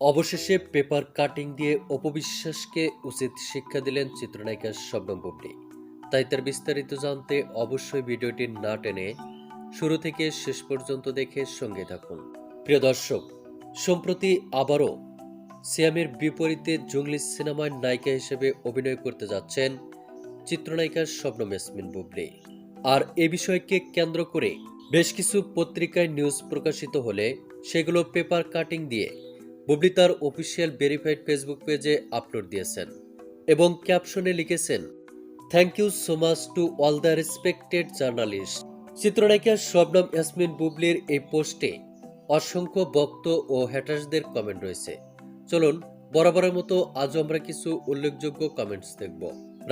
অবশেষে paper cutting দিয়ে অপবিশ্বাসকে উচিত শিক্ষা দিলেন চিত্রনায়িকা শবনম বুবলি। তাই তার বিস্তারিত জানতে অবশ্যই ভিডিওটি না টেনে শুরু থেকে শেষ পর্যন্ত দেখে সঙ্গে থাকুন। প্রিয় দর্শক, সম্প্রতি আবারও সিয়ামের বিপরীতে জঙ্গলি সিনেমার নায়িকা হিসেবে অভিনয় করতে যাচ্ছেন চিত্রনায়িকা শবনম ইয়াসমিন বুবলি। আর এ বিষয়কে কেন্দ্র করে বেশ কিছু পত্রিকায় নিউজ প্রকাশিত হলে সেগুলো পেপার কাটিং দিয়ে বুবলি তার অফিসিয়াল ভেরিফাইড ফেসবুক পেজে আপলোড দিয়েছেন এবং ক্যাপশনে লিখেছেন thank you so much to all the respected journalist চিত্রনায়িকা শবনম ইয়াসমিন বুবলির এই পোস্টে অসংখ্য বক্ত ও হ্যাটার্সদের কমেন্ট রয়েছে। চলুন, বরাবরের মতো আজও আমরা কিছু উল্লেখযোগ্য কমেন্টস দেখব।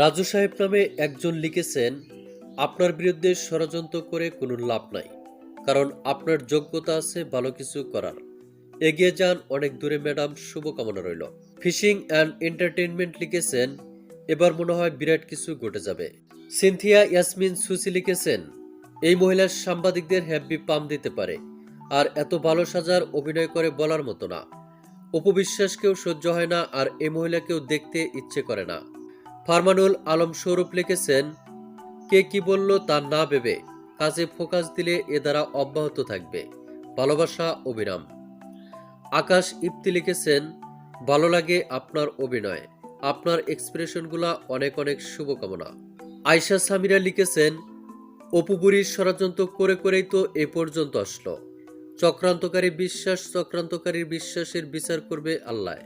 রাজু সাহেব নামে একজন লিখেছেন, আপনার বিরুদ্ধে ষড়যন্ত্র করে কোনো লাভ নাই, কারণ আপনার যোগ্যতা আছে ভালো কিছু করার। এগিয়ে যান অনেক দূরে, ম্যাডাম। শুভকামনা রইল। ফিশিং অ্যান্ড এন্টারটেনমেন্ট লিখেছেন। এবার মনে হয় বিরাট কিছু ঘটে যাবে। সিনথিয়া ইয়াসমিন সুসি লিখেছেন, এই মহিলার সাংবাদিকদের হ্যাপি পাম দিতে পারে। আর এত ভালো সাজার অভিনয় করে বলার মতো না। উপবিশ্বাসকেও সহ্য হয় না, আর এই মহিলাকেও দেখতে ইচ্ছে করে না। ফারমানুল আলম স্বরূপ লিখেছেন, কে কি বলল তা না ভেবে কাজে ফোকাস দিলে এ দ্বারা অব্যাহত থাকবে। ভালোবাসা, অবিরাম। আকাশ ইপ্তি লিখেছেন, ভালো লাগে আপনার অভিনয়। আপনার এক্সপ্রেশনগুলা অনেক অনেক শুভকামনা। আয়শা সামিরা লিখেছেন অপুপুরীর ষড়যন্ত্র করে করেই তো এ পর্যন্ত আসলো। চক্রান্তকারী বিশ্বাস চক্রান্তকারীর বিশ্বাসের বিচার করবে আল্লাহ।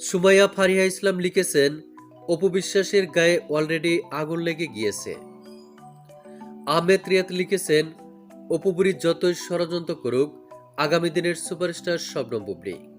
সুমাইয়া ফারিহা ইসলাম লিখেছেন অপবিশ্বাসের গায়ে অলরেডি আগুন লেগে গিয়েছে। আহমেদ রিয়াত লিখেছেন অপুপুরী যতই ষড়যন্ত্র করুক আগামী দিনের সুপারস্টার সব নম্বর বুবলি।